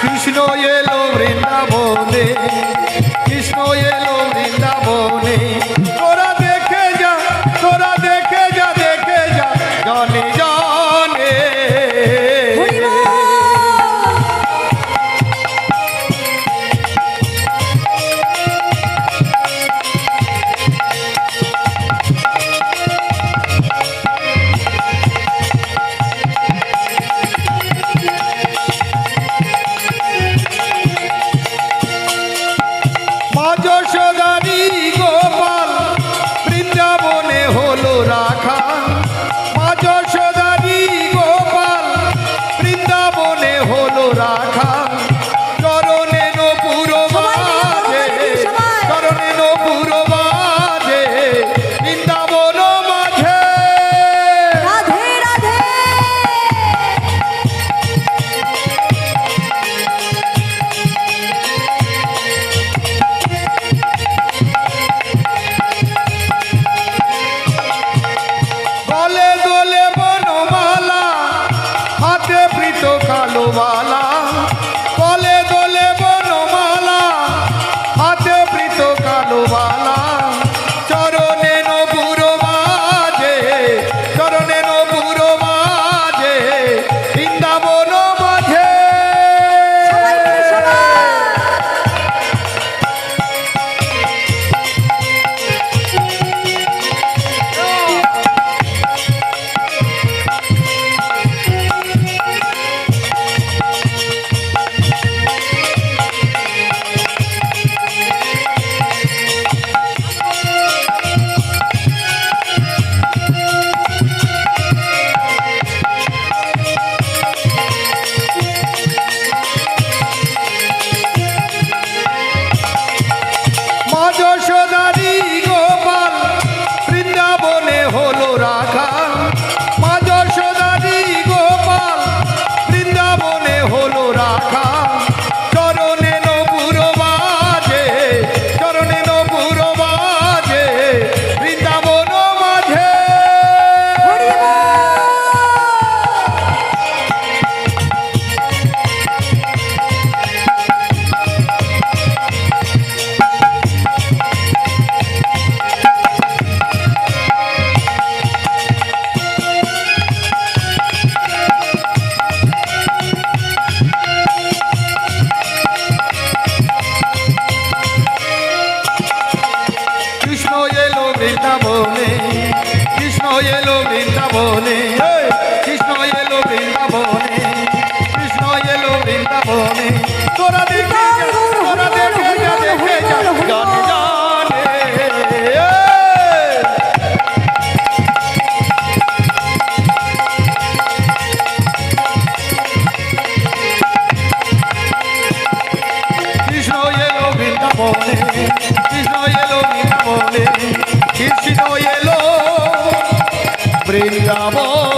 কৃষ্ণ এলো বৃন্দাবনে, কৃষ্ণ এলো বৃন্দাবনে। তোরা দেখে যা, তোরা দেখে যা দেখে যা, জনে জনে। Pajoshan. দোলে বনমালা হাতে প্রীত কালো বালা। বৃন্দাবনে। কৃষ্ণ এলো বৃন্দাবনে কৃষ্ণ এলো বৃন্দাবনে। তোরা দেখে তোরা দেখে যা দেখে যা। জানে জানে কৃষ্ণ কৃষ্ণ এলো বৃন্দাবনে কৃষ্ণ এলো বৃন্দাবন